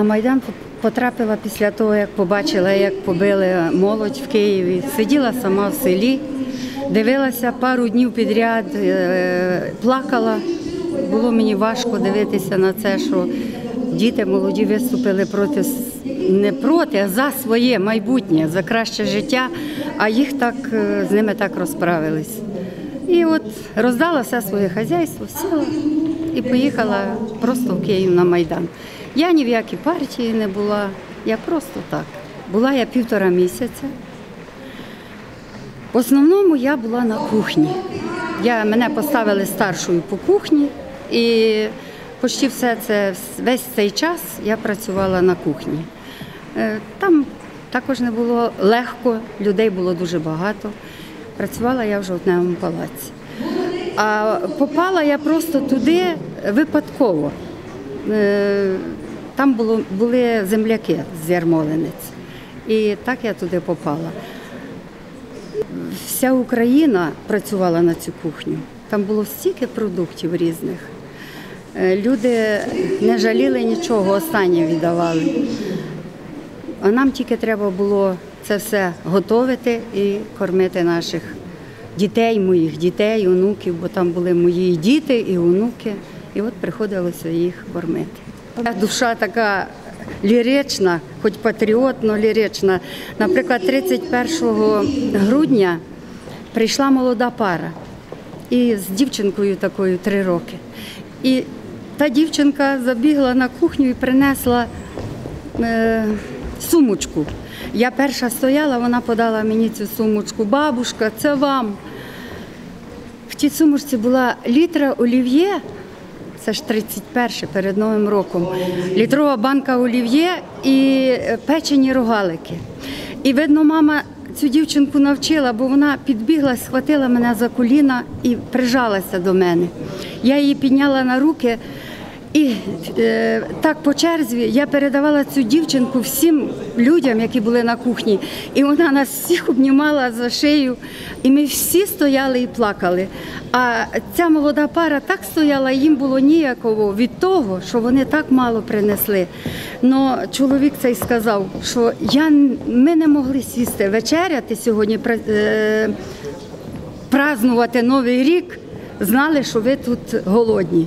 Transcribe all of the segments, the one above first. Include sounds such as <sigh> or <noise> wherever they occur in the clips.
На Майдан потрапила після того, як побачила, як побили молодь в Києві. Сиділа сама в селі, дивилася пару днів підряд, е, плакала. Було мені важко дивитися на це, що діти молоді виступили проти не проти, а за своє майбутнє, за краще життя, а їх так е, з ними так розправились. І от роздала все своє хазяйство, сіла і поїхала просто в Київ на Майдан. Я ні в якій партії не була, я просто так. Була я півтора місяця. В основному я була на кухні. Я, мене поставили старшою по кухні, і почти все це, весь цей час я працювала на кухні. Е, Там також не було легко, людей було дуже багато. Працювала я в жовтневому палаці. А попала я просто туди випадково. Там було, були земляки з Ярмолинець. І так я туди попала. Вся Україна працювала на цю кухню. Там було стільки продуктів різних. Е, Люди не жаліли нічого, останнє віддавали. А нам тільки треба було це все готувати і кормити наших дітей, моїх дітей, онуків, бо там були мої діти, і онуки. І от приходилося їх кормити. Душа така лірична, хоч патріотно лірична. Наприклад, 31 грудня прийшла молода пара і з дівчинкою такою три роки. І та дівчинка забігла на кухню і принесла е, сумочку. Я перша стояла, вона подала мені цю сумочку. Бабушка, це вам. В тій сумочці була літра олів'є, це ж 31 перед Новим роком, літрова банка олів'є і е, печені рогалики. І видно, мама цю дівчинку навчила, бо вона підбігла, схватила мене за коліна і прижалася до мене. Я її підняла на руки. І е, так по черзі я передавала цю дівчинку всім людям, які були на кухні. І вона нас всіх обнімала за шию. І ми всі стояли і плакали. А ця молода пара так стояла, їм було ніяково від того, що вони так мало принесли. Но чоловік цей сказав, що я, ми не могли сісти вечеряти сьогодні. е, празнувати Новий рік, знали, що ви тут голодні.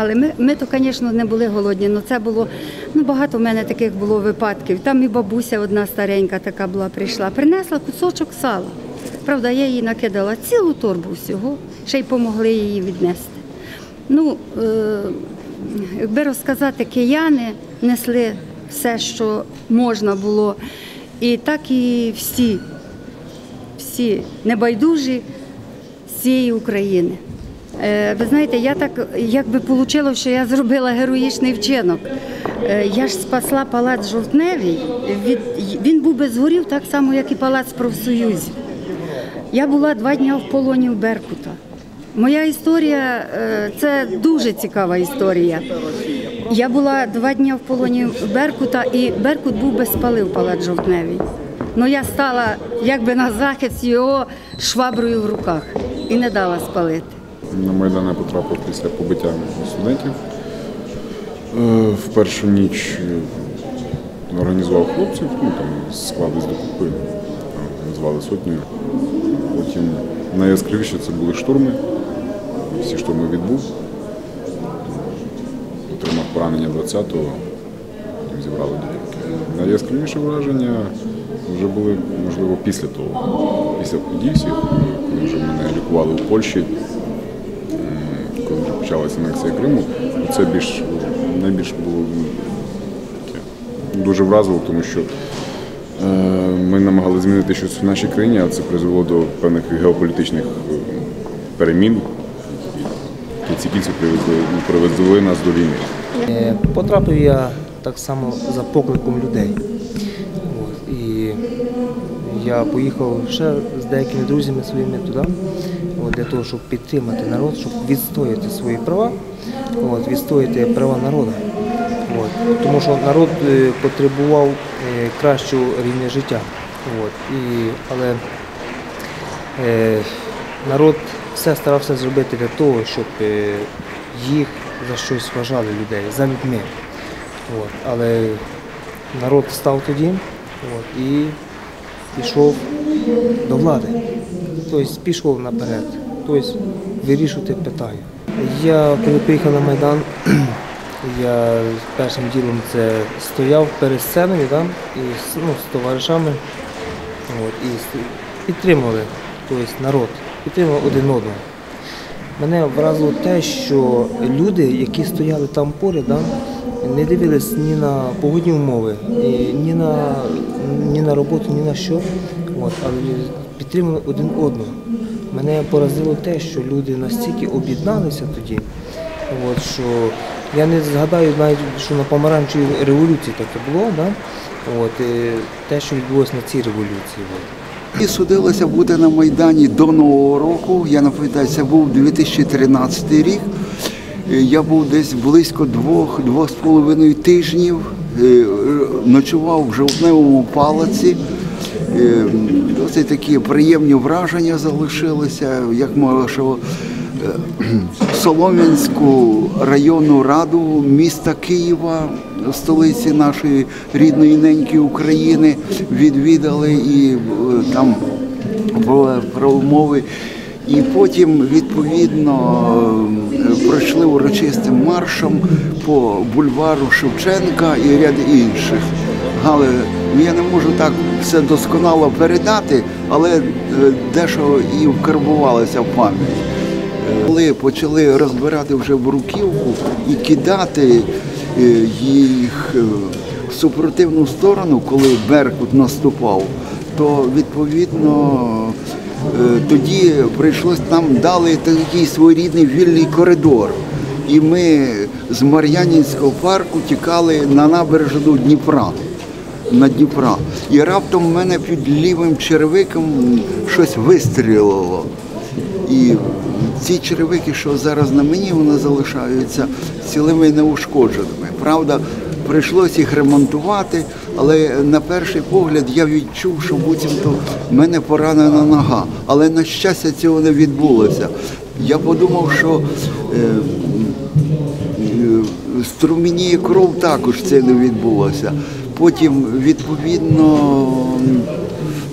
Але ми, ми то, звісно, не були голодні. але це було ну багато в мене таких було випадків. Там і бабуся одна старенька така була, прийшла, принесла кусочок сала. Правда, я їй накидала цілу торбу всього, ще й помогли її віднести. Ну, е, якби розказати, кияни несли все, що можна було. І так і всі всі небайдужі з цієї України. Е, Ви знаєте, я так якби вийшло, що я зробила героїчний вчинок. Е, Я ж спасла палац Жовтневий. Він був би згорів так само, як і палац профсоюзів. Я була два дні в полоні в Беркута. Моя історія е, це дуже цікава історія. Я була два дні в полоні Беркута, і Беркут був би спалив палац жовтневий. Ну я стала якби на захист його шваброю в руках і не дала спалити. На Майдан я потрапив після побиття студентів. Е, В першу ніч організував хлопців, ну там склались докупи, там, назвали сотнею. Потім найяскравіше це були штурми. Всі штурми відбув. Отримав поранення 20-го, потім зібрали докупки. Найяскравіше враження вже були, можливо, після того, після подій всіх, коли вже мене лікували у Польщі почалася анексія Криму, це більш найбільш було таке дуже вразливо, тому що е, ми намагалися змінити щось в нашій країні, а це призвело до певних геополітичних е, перемін. І кінці кінців привезли, привезли нас до війни. Е, Потрапив я так само за покликом людей. І я поїхав ще з деякими друзями своїми туди, от, для того, щоб підтримати народ, щоб відстояти свої права, от, відстояти права народу. От, тому що народ е, потребував е, кращого рівня життя. От, і, але е, народ все старався зробити для того, щоб е, їх за щось вважали людей, за людьми. От. Але народ став тоді от, і пішов до влади. Тобто пішов наперед, тобто вирішувати питання. Я коли приїхав на Майдан, <clears throat> я першим ділом це стояв перед сценою да, і ну, з товаришами от, і підтримували тобто, народ, підтримували один одного. Мене вразило те, що люди, які стояли там поряд, да, не дивились ні на погодні умови, ні на, ні на роботу, ні на що, от, але підтримували один одного. Мене поразило те, що люди настільки об'єдналися тоді, от, що я не згадаю навіть, що на помаранчевій революції таке було, да? от, і те, що відбулося на цій революції. І судилося бути на Майдані до Нового року. Я нагадаю, це був 2013 рік. Е, Я був десь близько двох, двох з половиною тижнів. Е, Ночував в жовтневому палаці. Досить такі приємні враження залишилися, як що е, <clears throat> Солом'янську районну раду міста Києва, столиці нашої рідної неньки України, відвідали і е, там були промови. І потім, відповідно, е, пройшли урочистим маршем по бульвару Шевченка і ряд інших. Але я не можу так все досконало передати, але е, дещо і вкарбувалося в пам'ять. Коли почали розбирати вже бруківку і кидати е, їх е, в супротивну сторону, коли Беркут наступав, то відповідно е, тоді прийшлось нам дали такий своєрідний вільний коридор. І ми з Мар'янінського парку тікали на набережну Дніпра. На Дніпра. І раптом в мене під лівим черевиком щось вистрілило. І ці черевики, що зараз на мені, вони залишаються цілими неушкодженими. Правда, прийшлося їх ремонтувати, але на перший погляд я відчув, що буцімто в мене поранена нога. Але на щастя цього не відбулося. Я подумав, що е, е, струмініє кров також це не відбулося. Потім, відповідно,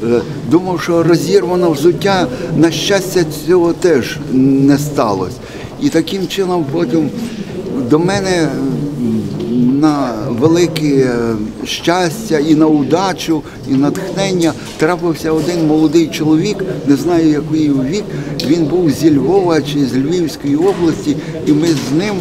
е, думав, що розірвано взуття, на щастя, цього теж не сталося. І таким чином потім до мене на велике е, щастя і на удачу, і натхнення трапився один молодий чоловік, не знаю який вік. Він був зі Львова чи з Львівської області, і ми з ним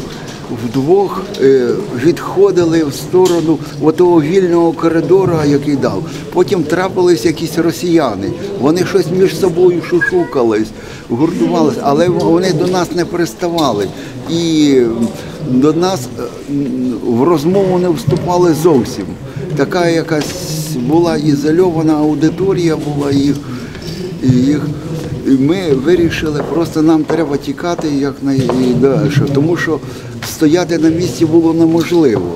вдвох е, відходили в сторону того вільного коридора, який дав. Потім трапились якісь росіяни. Вони щось між собою шушукались, гуртувалися, але вони до нас не приставали. І до нас е, в розмову не вступали зовсім. Така якась була ізольована аудиторія була їх. Їх ми вирішили, просто нам треба тікати якнайдальше, тому що стояти на місці було неможливо.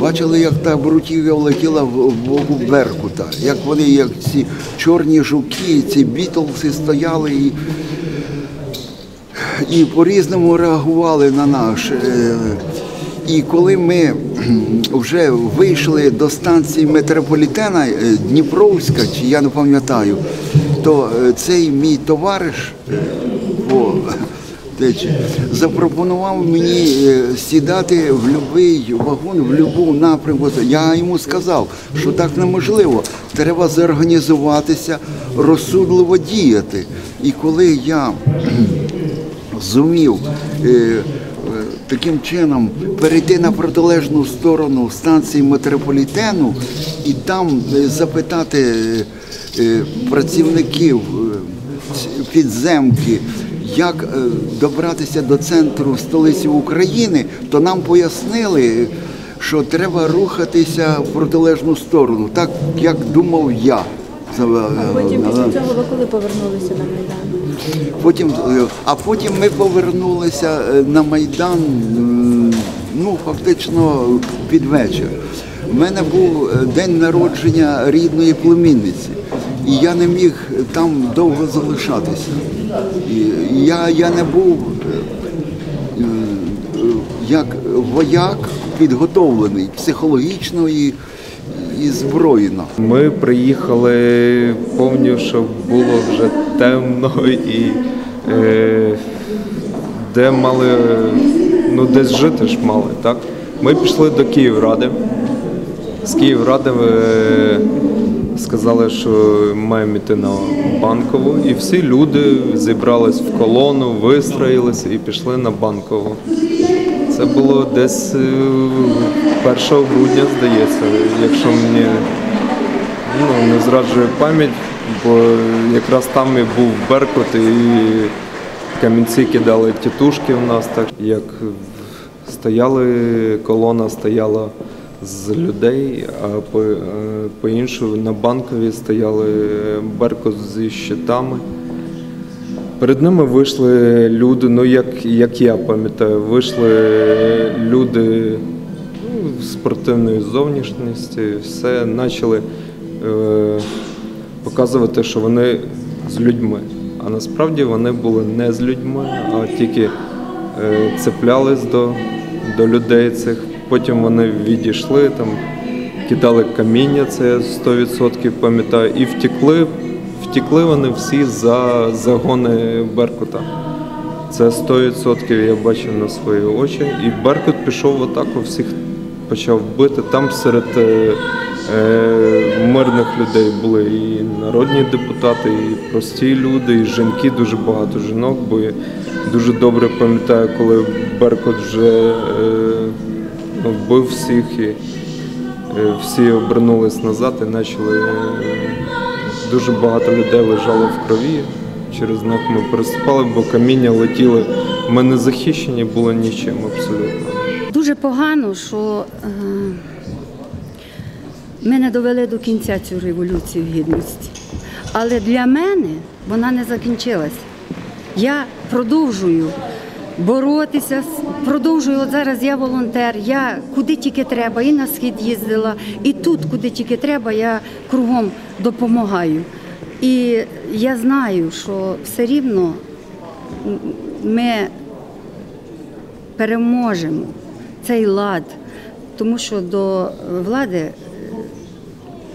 Бачили, як та брутів'я влетіла в боку Беркута, як вони, як ці чорні жуки, ці бітлси стояли і, і по-різному реагували на наш. е, І коли ми вже вийшли до станції метрополітена е, Дніпровська, чи я не пам'ятаю, то е, цей мій товариш по течі запропонував мені е, сідати в будь-який вагон, в будь-яку напрямку. Я йому сказав, що так неможливо. Треба зорганізуватися, розсудливо діяти. І коли я зумів е, таким чином перейти на протилежну сторону станції метрополітену і там запитати працівників е, підземки, як е, добратися до центру столиці України, то нам пояснили, що треба рухатися в протилежну сторону, так як думав я. Потім після цього ви коли повернулися на Майдан? Потім, е, а потім ми повернулися е, на Майдан, ну фактично під вечір. У мене був е, день народження рідної племінниці, і я не міг там довго залишатися. Я, я не був е, е, як вояк підготовлений психологічно і, і збройно. Ми приїхали повні, що було вже темно і е, де мали, ну десь жити ж мали, так? Ми пішли до Київради. З Київради е, сказали, що маємо йти на банкову, і всі люди зібрались в колону, вистроїлися і пішли на банкову. Це було десь е, 1 грудня, здається, якщо мені ну, не зраджує пам'ять, бо якраз там і був Беркут, і камінці кидали тітушки у нас, так як стояли, колона стояла з людей, а по, е, по іншому на банковій стояли Беркут зі щитами. Перед ними вийшли люди, ну як, як я пам'ятаю, вийшли люди ну, спортивної зовнішності, все почали е, показувати, що вони з людьми. А насправді вони були не з людьми, а тільки е, цеплялись до, до людей цих. Потім вони відійшли, там, кидали каміння, це я 100% пам'ятаю, і втекли. Втекли вони всі за загони Беркута. Це 100% я бачив на свої очі. І Беркут пішов в атаку, всіх почав бити. Там серед е, е, мирних людей були і народні депутати, і прості люди, і жінки, дуже багато жінок. Бо я дуже добре пам'ятаю, коли Беркут вже е, вбив всіх і е, всі обернулись назад і почали. е, Дуже багато людей лежало в крові. Через них ми переступали, бо каміння летіли. Ми не захищені були нічим абсолютно. Дуже погано, що е, ми не довели до кінця цю революцію гідності. Але для мене вона не закінчилась. Я продовжую боротися, продовжую. От зараз я волонтер, я куди тільки треба, і на схід їздила, і тут, куди тільки треба, я кругом допомагаю. І я знаю, що все рівно ми переможемо цей лад, тому що до влади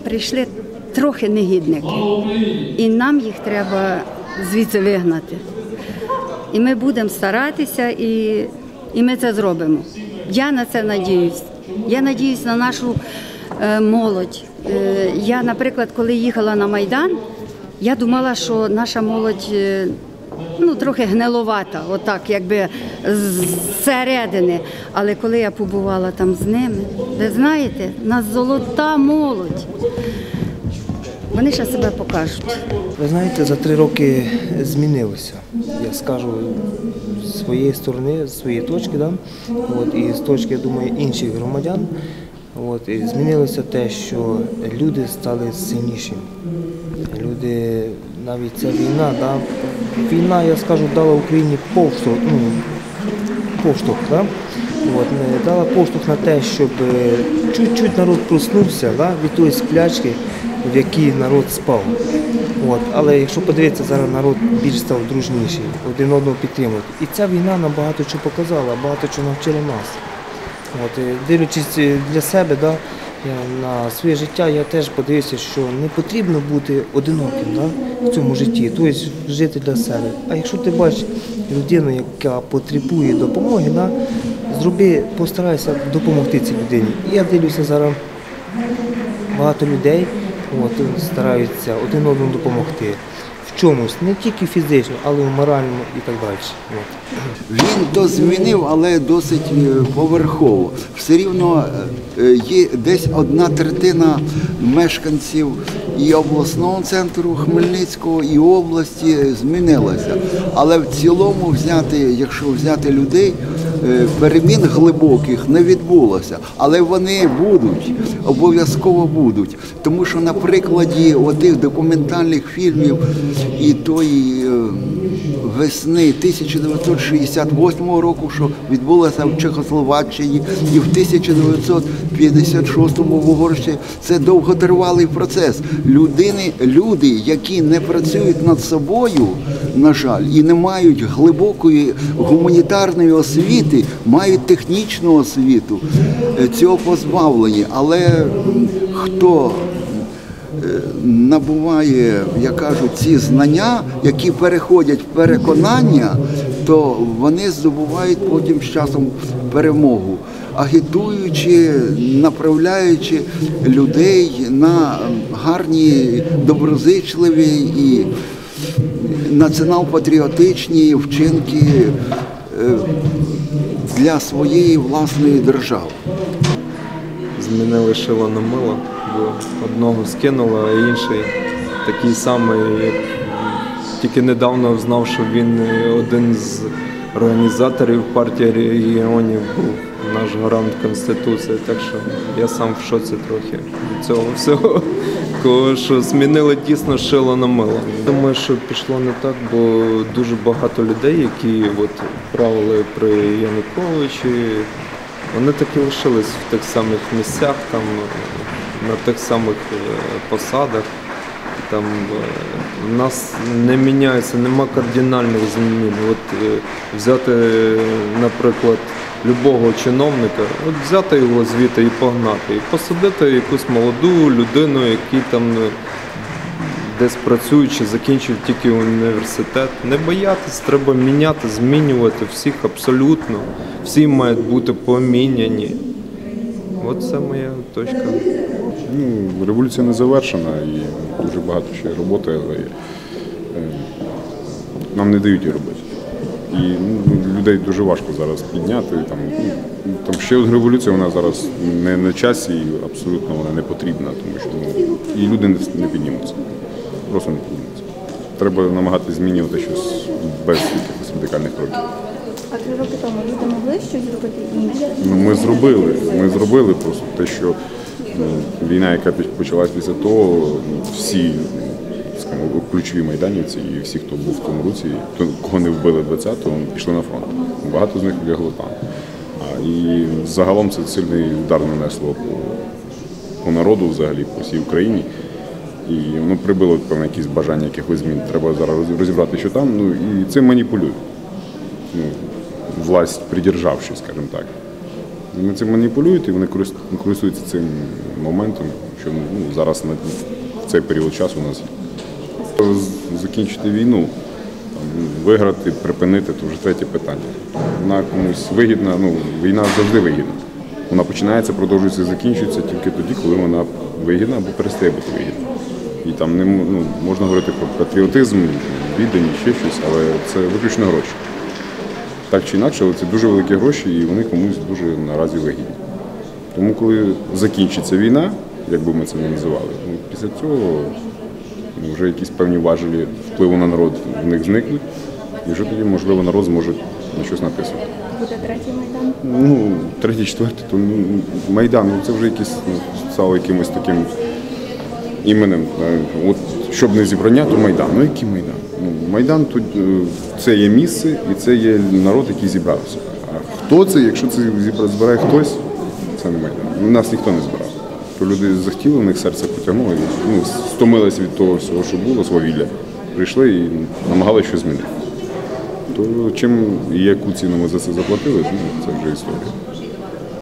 прийшли трохи негідники, і нам їх треба звідси вигнати. І ми будемо старатися, і, і ми це зробимо. Я на це надіюсь. Я надіюсь на нашу е, молодь. Е, я, наприклад, коли їхала на Майдан, я думала, що наша молодь е, ну, трохи гниловата, отак, якби зсередини. Але коли я побувала там з ними, ви знаєте, у нас золота молодь. Вони ще себе покажуть. Ви знаєте, за три роки змінилося. Я скажу з своєї сторони, з своєї точки, да? От, і з точки, я думаю, інших громадян. От, і змінилося те, що люди стали сильніші. Люди, навіть ця війна, да? війна, я скажу, дала Україні повштовх, ну, поштовх, да? От, дала поштовх на те, щоб е, чуть-чуть народ проснувся да? від тої сплячки, в якій народ спав. От. Але якщо подивитися, зараз народ більш став дружніший, один одного підтримують. І ця війна нам багато чого показала, багато чого навчила нас. От, дивлячись е, для себе, да, на своє життя, я теж подивився, що не потрібно бути одиноким да, в цьому житті, тобто жити для себе. А якщо ти бачиш людину, яка потребує допомоги, да, зроби, постарайся допомогти цій людині. Я дивлюся зараз багато людей от, стараються один одному допомогти. В чомусь, не тільки фізично, але й в і так далі. Він то змінив, але досить е, поверхово. Все рівно е, є десь одна третина мешканців і обласного центру Хмельницького, і області змінилася. Але в цілому взяти, якщо взяти людей, е, перемін глибоких не відбулося. Але вони будуть, обов'язково будуть. Тому що на прикладі отих документальних фільмів і тої. Весни 1968 року, що відбулося в Чехословаччині, і в 1956 в Угорщині. Це довготривалий процес. Людини, люди, які не працюють над собою, на жаль, і не мають глибокої гуманітарної освіти, мають технічну освіту, е, цього позбавлені. Але хто набуває, як кажуть, ці знання, які переходять в переконання, то вони здобувають потім з часом перемогу, агітуючи, направляючи людей на гарні, доброзичливі і націонал-патріотичні вчинки е, для своєї власної держави. Змінили шило на мило, одного скинули, а інший такий самий. як Тільки недавно знав, що він один з організаторів партії регіонів був наш гарант Конституції. Так що я сам в шоці трохи від цього всього. Кого що змінили дійсно шило на мило. Думаю, що пішло не так, бо дуже багато людей, які от правили при Януковичі, вони так і лишились в тих самих місцях, там на тих самих е, посадах. Там е, в нас не міняється, нема кардинальних змін. От е, взяти, е, наприклад, любого чиновника, от взяти його звідти і погнати, і посадити якусь молоду людину, який там е, десь працюючи, закінчив тільки університет. Не боятись, треба міняти, змінювати всіх абсолютно. Всі мають бути поміняні. От це моя точка. Ну, революція не завершена і дуже багато ще роботи, але е, нам не дають її робити. І ну, людей дуже важко зараз підняти. Там, ну, там ще от революція вона зараз не на часі, і абсолютно вона не потрібна, тому що ну, і люди не, не піднімуться. Просто не піднімуться. Треба намагатися змінювати щось без якихось радикальних кроків. А три роки тому люди могли щось зробити інше? Ну, ми зробили. Ми зробили просто те, що війна, яка почалась після того, ну, всі скажімо, ключові майданівці і всі, хто був в тому хто- кого не вбили 20-го, пішли на фронт. Багато з них лягли там. І загалом це сильний удар нанесло по, по народу взагалі, по всій Україні. І воно прибило певне якісь бажання якихось змін. Треба зараз розібрати, що там. Ну і цим маніпулюють ну, власть придержавшись, скажімо так. Вони цим маніпулюють і вони користуються цим моментом, що ну, зараз в цей період часу у нас закінчити війну, виграти, припинити, то вже третє питання. Вона комусь вигідна, ну, війна завжди вигідна. Вона починається, продовжується, закінчується тільки тоді, коли вона вигідна або перестає бути вигідна. І там не ну, можна говорити про патріотизм, віддані, ще щось, але це виключно гроші так чи інакше, але це дуже великі гроші і вони комусь дуже наразі вигідні. Тому коли закінчиться війна, як би ми це не називали, ну, після цього ну, вже якісь певні важелі впливу на народ в них зникнуть, і вже тоді, можливо, народ зможе на щось написати. Буде третій майдан? Ну, третій, четвертий, то ну, Майдан, ну, це вже якийсь ну, стало якимось таким іменем. е, От щоб не зібрання, то Майдан. Ну який Майдан? Ну, Майдан тут е, це є місце і це є народ, який зібрався. А хто це, якщо це збирає хтось, це не Майдан. Нас ніхто не збирав. То люди захотіли, в них серце потягнуло, ну, стомилися від того всього, що було, свавілля. Прийшли і намагалися щось змінити. То чим і яку ціну ми за це заплатили, ну, це вже історія.